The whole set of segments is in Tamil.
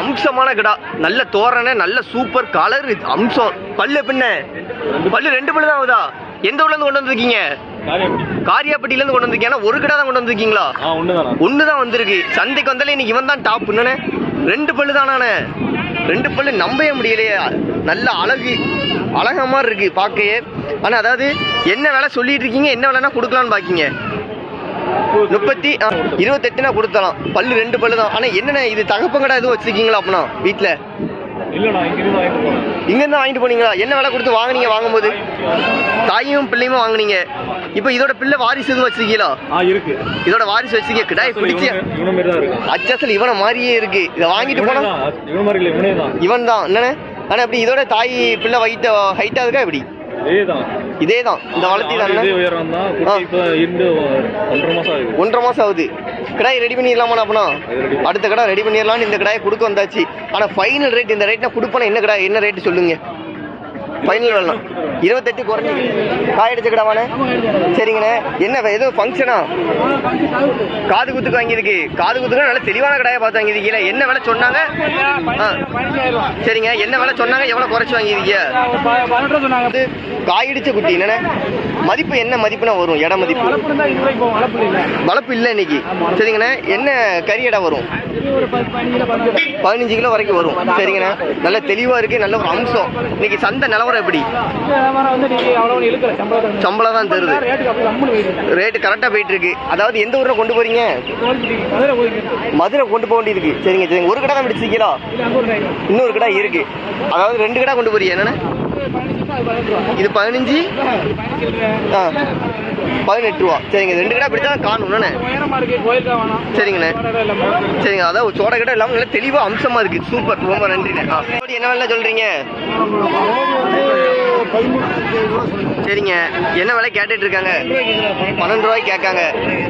அம்சமான கிடா. நல்ல தோரணை நல்ல சூப்பர் கலர் அம்சம். பல்லு பின்ன. பல்லு ரெண்டு பல்லு தான் ஆகுதா? எந்த ஊர்ல இருந்து கொண்டு வந்திருக்கீங்க? காரியாப்பட்டியில இருந்து கொண்டு வந்திருக்கீங்க. ஒரு கிடா தான் கொண்டு வந்திருக்கீங்களா? ஒன்று தான். வந்திருக்கு. சந்தைக்கு வந்தாலே இன்னைக்கு இவன் தான் டாப் என்னண்ணே ரெண்டு பல்லு தானாண்ணே ரெண்டு பல்லு நம்பவே முடியலையே. நல்ல அழகு அழகா மாதிரி இருக்கு பார்க்கையே. ஆனா அதாவது என்ன விலை சொல்லிட்டு இருக்கீங்க என்ன விலைனா கொடுக்கலான்னு பாக்கீங்க. முப்பத்தி இருபத்தெட்டுனா கொடுத்தலாம் பல்லு ரெண்டு பல்லு தான் ஆனா என்னண்ணே இது தகப்பங்கடா எதுவும் வச்சிருக்கீங்களா அப்படின்னா வீட்டில் இங்கேருந்து வாங்கிட்டு போனீங்களா? என்ன விலை கொடுத்து வாங்குனீங்க வாங்கும்போது? தாயும் பிள்ளையுமே வாங்குனீங்க? இப்போ இதோட பிள்ளை வாரிசு எதுவும் வச்சிருக்கீங்களா? இருக்கு. இதோட வாரிசு வச்சிருக்கீங்க. கிடாய் பிடிச்சி அச்சசல் இவனை மாதிரியே இருக்கு. இதை வாங்கிட்டு போனா? இவனே தான். இவன மாதிரி இல்ல இவனே தான். இவன் தான் என்னண்ணே? ஆனா இப்படி இதோட தாய் பிள்ளை வைட்ட ஹைட்டா இருக்கா இப்படி இதே தான். இந்த வளர்த்தி தானே ஒன்றரை மாசம் ஆகுது. கிடாய் ரெடி பண்ணிடலாமா அப்படின்னா. அடுத்த கடை ரெடி பண்ணிடலாம்னு இந்த கடாயை கொடுக்க வந்தாச்சு. ஆனா ஃபைனல் ரேட் இந்த ரேட் நான் கொடுப்பேன்? என்ன கடை என்ன ரேட் சொல்லுங்க? ஃபைனல் வரலாம் இருபத்தெட்டு குறைஞ்சி. காய் அடிச்ச கடாவானே சரிங்கண்ணே. என்ன எதுவும் ஃபங்க்ஷனா காது குத்துக்கு வாங்கியிருக்கு. காது குத்துக்கு நல்ல தெளிவான கடையை பார்த்து வாங்கியிருக்கீங்களா என்ன விலை சொன்னாங்க? ஆ. சரிங்க. என்ன விலை சொன்னாங்க? எவ்வளோ குறைச்சி வாங்கியிருக்கீங்க? வந்து காயடிச்ச குட்டி என்னண்ணே? மதிப்பு என்ன மதிப்புனா வரும்? இட மதிப்பு. வளர்ப்பு இல்லை. இன்னைக்கு. சரிங்கண்ணே. என்ன கறி இடம் வரும்? பதினஞ்சு கிலோ வரைக்கும் வரும். சரிங்கண்ணே. நல்ல தெளிவா இருக்கு நல்ல ஒரு அம்சம். இன்னைக்கு சந்தை நிலவரம் எப்படி? சம்பளம் தான் தருது. ரேட்டு கரெக்டாக போயிட்டு இருக்கு. அதாவது எந்த ஊரில் கொண்டு போறீங்க? மதுரை கொண்டு போக வேண்டியது சரிங்க சரிங்க. ஒரு கடை தான் பிடிச்சிருக்கீங்களா இன்னொரு கடை இருக்கு. அதாவது ரெண்டு கடை கொண்டு போறீங்க. என்னண்ணே? இது பதினஞ்சு? ஆ. பதினெட்டு ரூபா. சரிங்க ரெண்டு கடை பிடிச்சா காணும் என்னண்ணே? சரிங்கண்ணே. சரிங்க அதான் சோட கடை இல்லாமல் நல்லா தெளிவாக அம்சமாக இருக்குது சூப்பர் ரொம்ப நன்றிண்ணே. ஆ. என்ன வேலை சொல்கிறீங்க சரிங்க என்ன விலை கேட்டுட்டு இருக்காங்க? பன்னெண்டு ரூபாய்க்கு கேட்காங்க.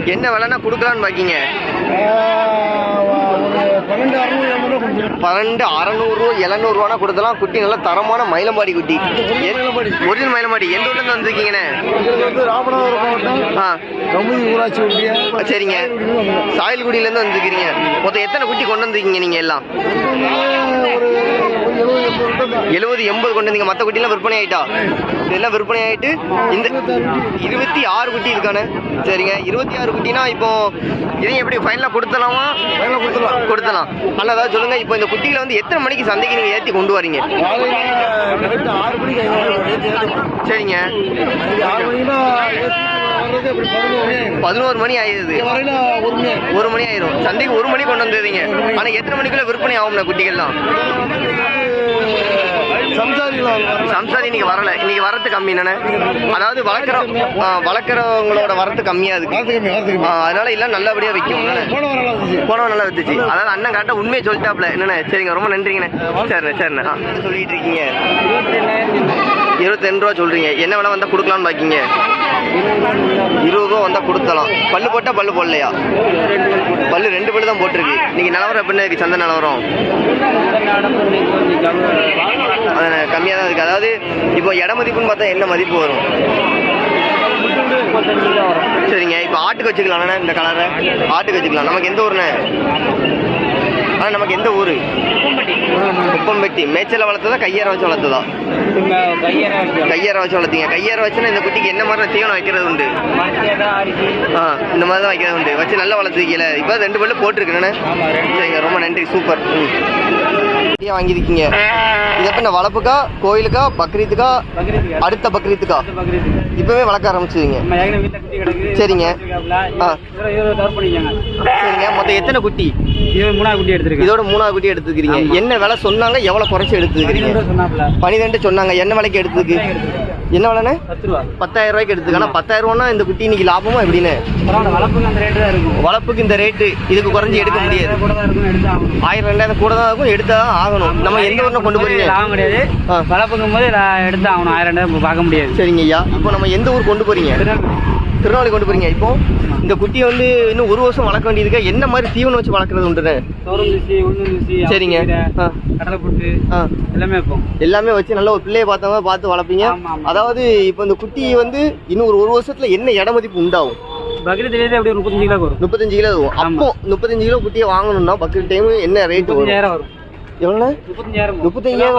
என்ன விலைன்னா கொடுக்கலான்னு பாக்கீங்க? பன்னெண்டு அறநூறு எழுநூறுவானா கொடுத்தலாம். குட்டி நல்ல தரமான மயிலம்பாடி குட்டி. ஒரிஜினல் மயிலம்பாடி. எந்த ஊர்ல இருந்து வந்திருக்கீங்கண்ணே? ஆ. ஊராட்சி சரிங்க. சாயல்குடியில இருந்து வந்திருக்கீங்க மொத்தம் எத்தனை குட்டி கொண்டு வந்திருக்கீங்க நீங்க எல்லாம்? எழுபது எண்பது கொண்டு வந்தீங்க. மற்ற குட்டிலாம் விற்பனை ஆயிட்டா? இதெல்லாம் விற்பனை ஆயிட்டு இந்த இருபத்தி ஆறு குட்டி இருக்கானே. சரிங்க. இருபத்தி ஆறு குட்டினா இப்போ இதையும் எப்படி ஃபைனலாக கொடுத்தலாமா? கொடுத்தலாம். ஆனால் அதாவது சொல்லுங்க. இப்போ இந்த குட்டிகளை வந்து எத்தனை மணிக்கு சந்தைக்கு நீங்கள் ஏற்றி கொண்டு வரீங்க? சரிங்க. பதினோரு மணி ஆயிடுது. ஒரு மணி ஆயிரும். சந்தைக்கு ஒரு மணி கொண்டு வந்துடுறீங்க ஆனால் எத்தனை மணிக்குள்ள விற்பனை ஆகும்ண்ணா குட்டிகள்லாம்? சம்சாரி இன்னைக்கு வரல. இன்னைக்கு வரத்து கம்மி என்னண்ணே? அதாவது வளர்க்குற வளர்க்குறவங்களோட வரத்து கம்மியா இருக்கு. அதனால எல்லாம் நல்லபடியா வைக்கும் போனவன் நல்லா வித்துச்சு அதாவது அண்ணன் கரெக்டா உண்மையை சொல்லிட்டாப்ல. என்னண்ணே? சரிங்க ரொம்ப நன்றிங்கண்ணே. சரிண்ணே சரிண்ணே. சொல்லிட்டு இருக்கீங்க? இருபத்தி ரெண்டு ரூபா சொல்றீங்க. என்ன விலை வந்தா கொடுக்கலான்னு பாக்கீங்க. இருபது ரூபா வந்தா கொடுத்தலாம் பல்லு போட்டா பல்லு போடலையா? பல்லு ரெண்டு பல்லு தான் போட்டிருக்கு. நீங்க நிலவரம் எப்படின்னு இருக்கு? சந்தை நிலவரம். கம்மியாக தான் இருக்கு. அதாவது இப்போ இட மதிப்புன்னு பார்த்தா என்ன மதிப்பு வரும்? சரிங்க. இப்போ ஆட்டுக்கு வச்சுக்கலாம்ண்ணே இந்த கலரை ஆட்டுக்கு வச்சுக்கலாம். நமக்கு எந்த ஊருண்ணே? ஆனால் நமக்கு எந்த ஊர்? குப்பம்பட்டி மேய்ச்சல வளர்த்ததா கையேற வச்சு வளர்த்ததா? கையேற வச்சு வளர்த்தீங்க. கையேற வச்சுன்னா இந்த குட்டிக்கு என்ன மாதிரி தீவனம் வைக்கிறது உண்டு? ஆ இந்த மாதிரி தான் வைக்கிறது உண்டு. வச்சு நல்லா வளர்த்துருக்கீல இப்போ ரெண்டு பல்லு போட்டிருக்கேண்ணே சரிங்க ரொம்ப நன்றி. சூப்பர். ம். குட்டியா வாங்கியிருக்கீங்க? இது இந்த வளர்ப்புக்கா கோயிலுக்கா பக்ரீத்துக்கா? அடுத்த பக்ரீத்துக்கா? இப்பவே வளர்க்க ஆரம்பிச்சுவீங்க சரிங்க. சரிங்க. மொத்தம் எத்தனை குட்டி? இதோட மூணாவது குட்டி எடுத்துக்கிறீங்க என்ன விலை சொன்னாங்க? எவ்வளவு குறைச்சு எடுத்துக்கிறீங்க பனிரெண்டு சொன்னாங்க. என்ன விலைக்கு எடுத்துக்கு என்ன விலைண்ணே? பத்தாயிரம் ரூபாய்க்கு எடுத்துக்க ஆனா பத்தாயிரம் ரூபானா இந்த குட்டி இன்னைக்கு லாபமா எப்படின்னு வளர்ப்புக்கு இந்த ரேட்டு இதுக்கு குறைஞ்சி எடுக்க முடியாது. ஆயிரம் ரெண்டாயிரம் கூட தான் இருக்கும் எடுத்தா தான் ஆகணும். நம்ம எந்த ஊர்ல கொண்டு போறீங்க? லாபம் கிடையாது. ஆ. வளர்ப்புங்கும் போது நான் எடுத்து ஆகணும். ஆயிரம் ரெண்டாயிரம் பார்க்க முடியாது. சரிங்க ஐயா இப்போ நம்ம எந்த ஊர் கொண்டு போறீங்க? திருநெல்வேலி கொண்டு போறீங்க. இப்போ? இந்த குட்டியை வந்து இன்னும் ஒரு வருஷம் வளர்க்க வேண்டியதுக்கு? என்ன மாதிரி தீவனம் வச்சு வளர்க்குறது உண்டுண்ணே சோரம் தூசி உளுந்து தூசி சரிங்க. ஆ. கடலை புட்டு ஆ. எல்லாமே வைப்போம். எல்லாமே வச்சு நல்ல ஒரு பிள்ளைய பார்த்தவங்க பார்த்து வளர்ப்பீங்க. அதாவது இப்போ இந்த குட்டி வந்து இன்னும் ஒரு ஒரு வருஷத்துல என்ன இட மதிப்பு உண்டாகும்? பக்ரீத்லேருந்து அப்படி ஒரு முப்பத்தஞ்சு கிலோ வரும். முப்பத்தஞ்சு கிலோ வரும். அப்போ முப்பத்தஞ்சு கிலோ குட்டியை வாங்கணும்னா பக்கெட் டைம் என்ன ரேட் வரும். எவ்வளோண்ணே? முப்பத்தஞ்சாயிரம்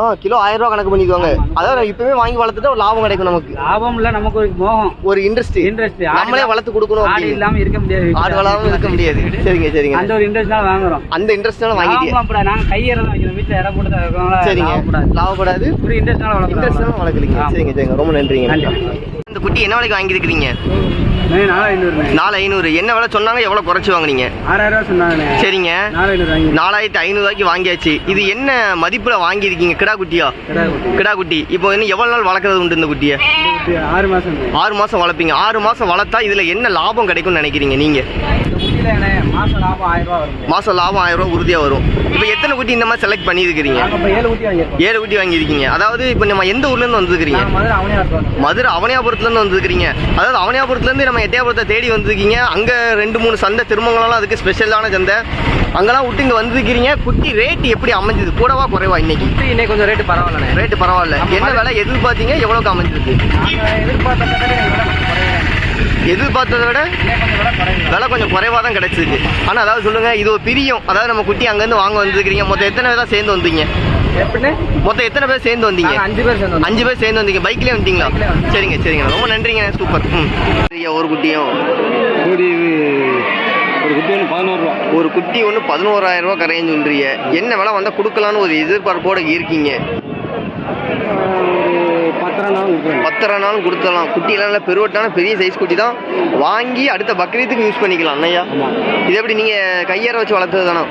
ஆ கிலோ ஆயிரம் ரூபா கணக்கு பண்ணிக்குவாங்க. அதாவது இப்பவே வாங்கி வளர்த்துட்டா ஒரு லாபம் கிடைக்கும் நமக்கு. லாபம் இல்ல நமக்கு ஒரு மோகம். ஒரு இன்ட்ரெஸ்ட் இன்ட்ரெஸ்ட் நம்மளே வளர்த்து கொடுக்கணும் ஆடு அப்படின்னு. இல்லாம இருக்க முடியாது ஆடு வளராம இருக்க முடியாது. சரிங்க சரிங்க. அந்த ஒரு இன்ட்ரெஸ்ட்னால வாங்குறோம். அந்த இன்ட்ரெஸ்ட்னால வாங்கிட்டீங்க லாபம் அப்படி. நாங்க கையற தான் வைக்கிறோம். வீட்டுல இடம் போட்டு சரிங்க. லாபப்படாது. ஒரு இன்ட்ரெஸ்ட்னால இன்ட்ரெஸ்ட்னால வளர்க்குறீங்க ஆமா. சரிங்க சரிங்க. ரொம்ப நன்றிங்க. நன்றி. இந்த குட்டி என்ன விலைக்கு வாங்கியிருக்கிறீங்க? நாலு ஐநூறு என்ன விலை சொன்னாங்க? எவ்வளோ குறைச்சி வாங்குனீங்க? சரிங்க. நாலாயிரத்தி ஐநூறுவாய்க்கு வாங்கியாச்சு. இது என்ன மதிப்புல வாங்கியிருக்கீங்க? கிடா குட்டியா? கிடா குட்டி. இப்போ இன்னும் எவ்வளவு நாள் வளர்க்கறது உண்டு இந்த குட்டியை? ஆறு மாசம். ஆறு மாசம் வளர்ப்பீங்க. ஆறு மாசம் வளர்த்தா இதுல என்ன லாபம் கிடைக்கும்னு நினைக்கிறீங்க நீங்க? மாசம் லாபம் ஆயிரம் ரூபா மாசம் லாபம் ஆயிரம் ரூபாய் உறுதியா வரும். இப்போ எத்தனை குட்டி இந்த மாதிரி செலக்ட் பண்ணியிருக்கிறீங்க? ஏழு குட்டி வாங்கியிருக்கீங்க. அதாவது இப்போ நம்ம எந்த ஊர்ல இருந்து வந்திருக்கிறீங்க? மதுரை அவனே இருக்கோம் மதுரை அவனியாபுரத்துல இருந்து வந்திருக்கிறீங்க. அதாவது அவனியாபுரத்துல இருந்து நம்ம எட்டயபுரத்தை தேடி வந்திருக்கீங்க. அங்க ரெண்டு மூணு சந்தை திருமங்கலம் அதுக்கு ஸ்பெஷலான சந்தை. அங்கெல்லாம் விட்டு இங்க வந்திருக்கிறீங்க. குட்டி ரேட் எப்படி அமைஞ்சது? கூடவா குறைவா இன்னைக்கு? இன்னைக்கு கொஞ்சம் ரேட்டு பரவாயில்ல ரேட் பரவாயில்ல. என்ன விலை? எதிர்பார்த்தீங்க எவ்வளவுக்கு அமைஞ்சிருக்கு? எதிர்பார்த்ததை விட விலை கொஞ்சம் குறைவாக தான் கிடைச்சிருக்கு. ஆனால் அதாவது சொல்லுங்க இது ஒரு பிரியம். அதாவது நம்ம குட்டி அங்கேருந்து வாங்க வந்திருக்கிறீங்க. மொத்தம் எத்தனை பேர் தான் சேர்ந்து வந்தீங்க? எப்படின்னு? மொத்தம் எத்தனை பேர் சேர்ந்து வந்தீங்க? அஞ்சு பேர் சேர்ந்தோம் அஞ்சு பேர் சேர்ந்து வந்தீங்க. பைக்லேயே வந்துட்டீங்களா சரிங்க சரிங்க. ரொம்ப நன்றிங்க. சூப்பர். ம். சரிங்க ஒரு குட்டியும். ஒரு ஒரு குட்டி ஒன்று பதினோரு ரூபா. ஒரு குட்டி ஒன்று பதினோராயிரம் ரூபா கரையன்னு சொல்றீங்க. என்ன விலை வந்தால் கொடுக்கலான்னு ஒரு எதிர்பார்ப்போட இருக்கீங்க? பத்தரை நாள் கொடுக்குறேன் பத்தரை நாள் கொடுத்தலாம் குட்டியெல்லாம் பெருவட்டான பெரிய சைஸ் குட்டி தான். வாங்கி அடுத்த பக்ரீத்துக்கு யூஸ் பண்ணிக்கலாம் அண்ணையா இது எப்படி நீங்கள் கையற வச்சு வளர்த்தது தானே?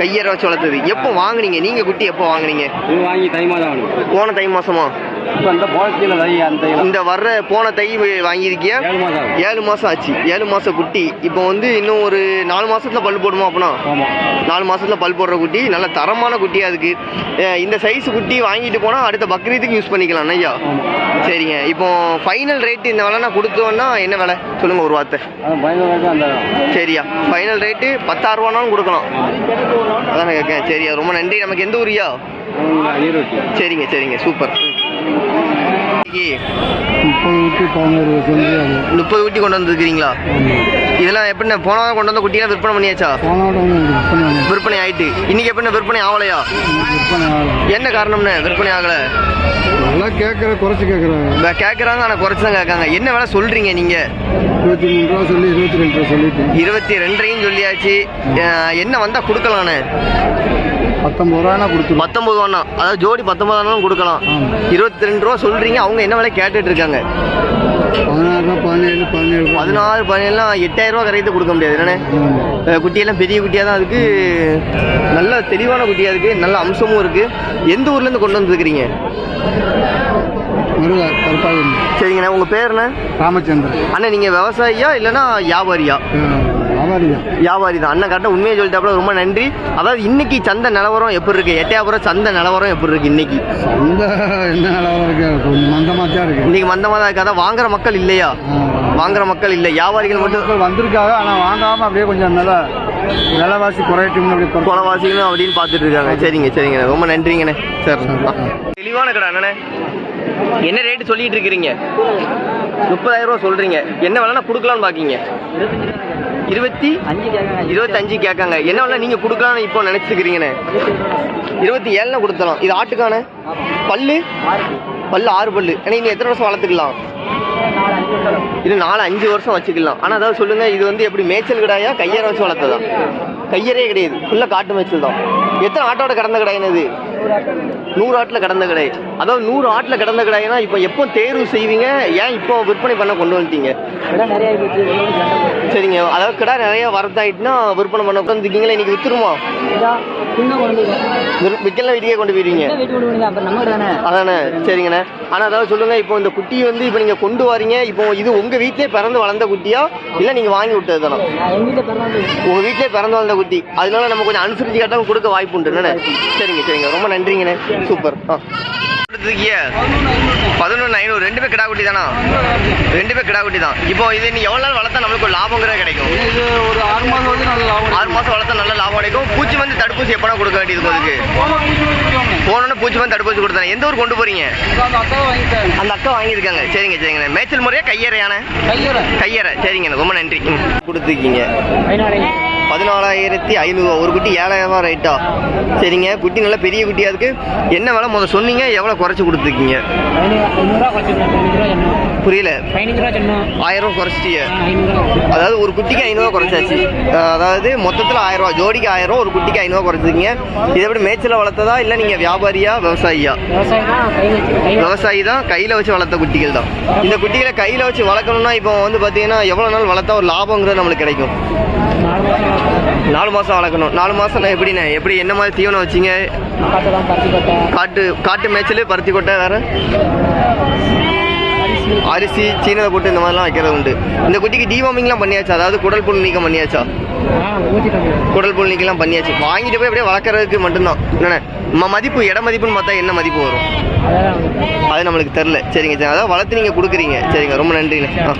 கையற வச்சு வளர்த்தது. எப்போ வாங்குனீங்க? நீங்க குட்டி எப்போ வாங்குனீங்க? இது வாங்கி தை மாதம் ஆகணும் போன தை மாசமா? இப்போ அந்த பாலத்தில் தை அந்த இந்த வர்ற போன தை வாங்கியிருக்கியா? ஏழு மாதம் ஏழு ஆச்சு. ஏழு மாசம் குட்டி. இப்போ வந்து இன்னும் ஒரு நாலு மாசத்துல பல் போடுமா அப்படின்னா நாலு மாசத்துல பல் போடுற குட்டி. நல்ல தரமான குட்டியா இருக்கு அஹ் இந்த சைஸ் குட்டி வாங்கிட்டு போனா அடுத்த பக்ரீத்துக்கு யூஸ் பண்ணிக்கலாம் ஐயா சரிங்க. இப்போ ஃபைனல் ரேட் இந்த விலை நான் கொடுத்தோன்னா என்ன விலை? சொல்லுங்க ஒரு வார்த்தை. சரியா. ஃபைனல் ரேட்டு பத்தாயிரம் ரூபானாலும் கொடுக்கலாம். அதான் கேட்கேன் சரியா. ரொம்ப நன்றி. நமக்கு எந்த ஊரியா சரிங்க சரிங்க. சூப்பர். முப்பது ஊட்டி குட்டி கொண்டு வந்துருக்கீங்களா இதெல்லாம் எப்படிண்ணே போன வாரம் கொண்டு வந்த குட்டியெல்லாம் விற்பனை பண்ணியாச்சா? விற்பனை ஆயிட்டு. இன்னைக்கு எப்படிண்ணே விற்பனை ஆகலையா? என்ன காரணம்ண்ணே விற்பனை ஆகல? நல்லா கேட்குற குறைச்சி கேட்குறாங்க. கேட்கறாங்க ஆனால் குறைச்சு தான் கேட்காங்க என்ன வேலை சொல்றீங்க நீங்க? இருபத்தி மூணு ரூபா சொல்லி இருபத்தி ரெண்டு ரூபா சொல்லிட்டு. இருபத்தி ரெண்டரையும் சொல்லியாச்சு. என்ன வந்தா கொடுக்கலாண்ணே பத்தொம்பது ரூபானா கொடுத்துருவோம் பத்தொன்பது ரூபாண்ணா அதாவது ஜோடி பத்தொன்பதானாலும் கொடுக்கலாம். இருபத்தி ரெண்டு ரூபா சொல்றீங்க அவங்க என்ன விலை கேட்டுட்டு இருக்காங்க பதினாறு பதினேழு பதினேழு பதினாறு பதினேழுலாம் எட்டாயிரம் ரூபா கரையத்தை கொடுக்க முடியாது. அஹ் குட்டியெல்லாம் பெரிய குட்டியாக தான் இருக்கு. நல்ல தெளிவான குட்டியாக இருக்கு நல்ல அம்சமும் இருக்கு. எந்த ஊர்ல இருந்து கொண்டு வந்துருக்கிறீங்க? சரிங்கண்ணா உங்க பேர் என்ன? ராமச்சந்திரன். அண்ணா நீங்க விவசாயியா இல்லைன்னா வியாபாரியா? வியாபாரி தான் அண்ணன் கரெக்டாக உண்மையை சொல்லிட்டாப்புல ரொம்ப நன்றி. அதாவது இன்னைக்கு சந்தை நிலவரம் எப்படி இருக்கு? எட்டையாபுரம் சந்தை நிலவரம் எப்படி இருக்கு இன்னைக்கு? அந்த என்ன அளவு இருக்கு? மந்தமாக தான் இருக்கு? இன்னைக்கு மந்தமாக தான் இருக்கு. அதான் வாங்குற மக்கள் இல்லையா? வாங்குற மக்கள் இல்லை. வியாபாரிகள் மட்டும் வந்திருக்காங்க. ஆனால் வாங்காமல் அப்படியே கொஞ்சம் நல்லா விலைவாசி குறையட்டும்னு அப்படி குறை குலவாசிகளும் அப்படின்னு பார்த்துட்டு இருக்காங்க சரிங்க சரிங்க. ரொம்ப நன்றிங்கண்ணே. சார். தெளிவான கடை அண்ணனே. என்ன ரேட்டு சொல்லிட்டு இருக்கிறீங்க? முப்பதாயிரம் ரூபா சொல்றீங்க. என்ன வேலைனா கொடுக்கலான்னு பாக்கீங்க இருபத்தி இருபத்தஞ்சு கேட்காங்க. என்ன வேலை நீங்க கொடுக்கலாம்னு இப்போ நினைச்சுக்கிறீங்கண்ணே இருபத்தி ஏழுல கொடுத்தலாம் இது ஆட்டுக்கான? பல்லு? பல்லு ஆறு பல்லு. ஏன்னா இன்னும் எத்தனை வருஷம் வளர்த்துக்கலாம்? இது நாலு அஞ்சு வருஷம் வச்சுக்கலாம். ஆனால் அதாவது சொல்லுங்க இது வந்து எப்படி மேய்ச்சல் கடாயா கையற வச்சு வளர்த்ததா? கையறே கிடையாது. ஃபுல்லாக காட்டு மேய்ச்சல் தான். எத்தனை ஆட்டோட கடந்த கடாயின்னு இது நூறு ஆட்டில் கடந்த கடை. அதாவது நூறு ஆட்டில் கடந்த கடாயினா இப்போ எப்போ தேர்வு செய்வீங்க? ஏன் இப்போ விற்பனை பண்ண கொண்டு வந்துட்டீங்க? சரிங்க. அதாவது கடை நிறைய வரதாயிட்டுனா விற்பனை பண்ண உட்காந்துருக்கீங்களா இன்னைக்கு வித்துருமா? விற்கலாம் வீட்டுக்கே கொண்டு போயிருவீங்க. அதானே. சரிங்கண்ணே. ஆனால் அதாவது சொல்லுங்க இப்போ இந்த குட்டி வந்து இப்போ நீங்கள் கொண்டு வரீங்க. இப்போ இது உங்கள் வீட்டிலே பிறந்து வளர்ந்த குட்டியா? இல்லை நீங்கள் வாங்கி விட்டது தானே? உங்கள் வீட்டிலே பிறந்து வளர்ந்த குட்டி. அதனால நம்ம கொஞ்சம் அனுசரிச்சு கேட்டாலும் கொடுக்க வாய்ப்பு உண்டு. சரிங்க சரிங்க. ரொம்ப நன்றிங்கண்ணே. சூப்பர். ஆ. பதினொன்று ஐநூறு ரெண்டு பேர் கிடா குட்டி தானா? ரெண்டு பேர் கிடா குட்டி தான். இப்போ இது நீ எவ்வளோ நாள் வளர்த்தா நம்மளுக்கு ஒரு லாபங்கிறது கிடைக்கும்? இது ஒரு ஆறு மாதம் வந்து நல்ல லாபம் ஆறு மாதம் வளர்த்தா நல்ல லாபம் கிடைக்கும். பூச்சி வந்து தடுப்பூசி எப்போனா கொடுக்க வேண்டியது அதுக்கு. போனோன்னு பூச்சி வந்து தடுப்பூசி கொடுத்தாங்க எந்த ஊர் கொண்டு போறீங்க? அந்த அக்கா வாங்கிட்டாங்க. அந்த அக்கா வாங்கியிருக்காங்க. சரிங்க சரிங்கண்ணே. மேய்ச்சல் முறையா கையறையான கையற. கையறை. சரிங்கண்ணே. ரொம்ப நன்றி. கொடுத்துருக்கீங்க. பதினாலாயிரத்தி ஐநூறுவா ஒரு குட்டி ஏழாயிரம் ரூபா ரைட்டா சரிங்க. குட்டி நல்ல பெரிய குட்டியாக இருக்கு. என்ன விலை? முதல் சொன்னீங்க. எவ்வளோ குறைச்சி கொடுத்துருக்கீங்க? ஐநூறுரூவா புரியல. ஆயிரம் ரூபா குறைச்சிட்டிய. ஐநூறுரூவா அதாவது ஒரு குட்டிக்கு ஐநூறுவா குறைச்சாச்சு. அதாவது மொத்தத்தில் ஆயிரம் ரூபா. ஜோடிக்கு ஆயிரம் ரூபா ஒரு குட்டிக்கு ஐநூறுவா குறைச்சிருக்கீங்க. இதை எப்படி மேய்ச்சல வளர்த்ததா இல்லை நீங்கள் வியாபாரியா விவசாயியா? விவசாயி தான் கையில் வச்சு வளர்த்த குட்டிகள் தான். இந்த குட்டிகளை கையில் வச்சு வளர்க்கணும்னா இப்போ வந்து பார்த்தீங்கன்னா எவ்வளோ நாள் வளர்த்தா ஒரு லாபங்கிறது நம்மளுக்கு கிடைக்கும். நாலு மாதம் வளர்க்கணும். நாலு மாதம்னா எப்படிண்ணே? எப்படி என்ன மாதிரி தீவனம் வச்சிங்க? காட்டு கொட்டை மேய்ச்சல் பருத்தி கொட்டை வேறு? அரிசி சீனதை போட்டு இந்த மாதிரிலாம் வைக்கிறது உண்டு. இந்த குட்டிக்கு டிவார்மிங்லாம் பண்ணியாச்சா? அதாவது குடல் புல் நீக்கம் பண்ணியாச்சா? குடல் புல் நீக்கம்லாம் பண்ணியாச்சு. வாங்கிட்டு போய் அப்படியே வளர்க்குறதுக்கு மட்டும்தான். என்னண்ணே? ம- மதிப்பு இட மதிப்புன்னு பார்த்தா என்ன மதிப்பு வரும்? அது நம்மளுக்கு தெரில சரிங்க சரி. அதான் வளர்த்து நீங்கள் கொடுக்குறீங்க. சரிங்க ரொம்ப நன்றிண்ணே. ஆ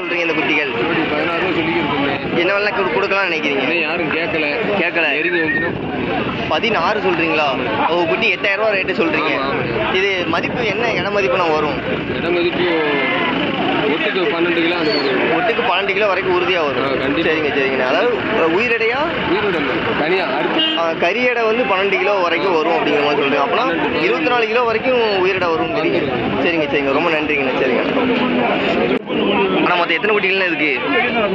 சொல்கிறீங்க இந்த குட்டிகள் ஜோடி பதினாறு ரூபா சொல்லிக்கிட்டு வேலை கொடுக்கலாம்னு நினைக்கிறீங்க? யாரும் கேட்கல கேட்கல பதினாறு சொல்கிறீங்களா ஓ குட்டி எட்டாயிரம் ரூபா ரேட்டு சொல்கிறீங்க இது மதிப்பு என்ன? இட மதிப்புனா வரும். இடம் மதிப்பு ஒட்டுக்கு பன்னெண்டு கிலோ அந்த ஒட்டுக்கு பன்னெண்டு கிலோ வரைக்கும் உறுதியாக வரும். சரிங்க சரிங்கண்ணே அதாவது உயிரடையா? உயிரோட இல்லை. தனியா அறுத்து அஹ், கறி எடை வந்து பன்னெண்டு கிலோ வரைக்கும் வரும் அப்படிங்கிற மாதிரி சொல்கிறேன் அப்போனா இருபத்தி நாலு கிலோ வரைக்கும் உயிரிடை வரும் தெரியுங்க சரிங்க சரிங்க. ரொம்ப நன்றிங்கண்ணே சரிங்க. ஆனால் மொத்தம் எத்தனை குட்டிகள்னு இருக்கு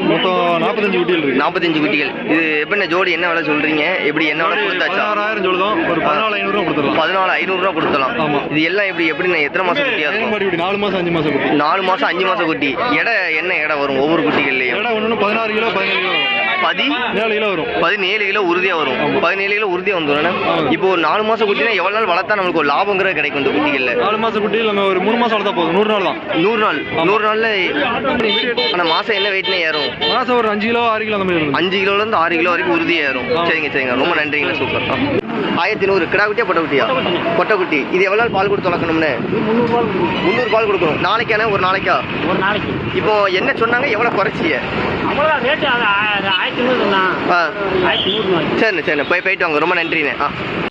மொத்தம் நாற்பத்தஞ்சு குட்டிகள் இருக்கு. நாற்பத்தஞ்சு குட்டிகள். இது எப்படிண்ணே ஜோடி என்ன விலை சொல்கிறீங்க எப்படி என்ன விலை கொடுத்தாச்சா? பதினாறாயிரம் சொல்லுதோம். ஒரு பதினாலு ஐநூறுரூவா கொடுத்துடலாம். பதினாலு ஐநூறுரூவா கொடுத்தலாம் ஆமா. இது எல்லாம் எப்படி எப்படிண்ணே எத்தனை மாதம் குட்டியாக இருக்கும்? நாலு மாதம் அஞ்சு மாதம் குட்டி. நாலு மாதம் அஞ்சு மாதம் குட்டி. எடை என்ன எடை வரும்? ஒவ்வொரு குட்டிகள்லையும். ஒன்று பதினாறு கிலோ பதினேழு கிலோ வரும். பதி? ஏழு கிலோ வரும். பதினேழு கிலோ உறுதியாக வரும். பதினேழு கிலோ உறுதியாக வந்துடும். இப்போ ஒரு நாலு மாதம் குட்டினா எவ்வளோ நாள் வளர்த்தா நம்மளுக்கு ஒரு லாபங்கிறது கிடைக்கும் இந்த குட்டிகளில்? நாலு மாதம் குட்டி நம்ம ஒரு மூணு மாதம் வளர்த்தா போதும். நூறு நாள் தான். நூறு நாள். நூறு நாளில் ஆனால் மாதம் என்ன வெயிட்னே ஏறும்? மாதம் ஒரு அஞ்சு கிலோ ஆறு கிலோ அந்த மாதிரி அஞ்சு கிலோலேருந்து ஆறு கிலோ வரைக்கும் உறுதியாக ஏறும். சரிங்க சரிங்க. ரொம்ப நன்றிங்களா சூப்பர். ஆ. ஆயிரத்தி நூறு. கிடா குட்டியா பொட்டை குட்டியா? பொட்டை குட்டி. இது எவ்வளோ நாள் பால் கொடுத்து வளர்க்கணும்னு முந்நூறு பால் கொடுக்கணும். நாளைக்கானே ஒரு நாளைக்கா? ஒரு நாளைக்கு. இப்போ என்ன சொன்னாங்க? எவ்வளோ குறைச்சிய? சரிண்ணே சரிண்ணே. போய் போயிட்டு வாங்க. ரொம்ப நன்றிண்ணே. ஆ.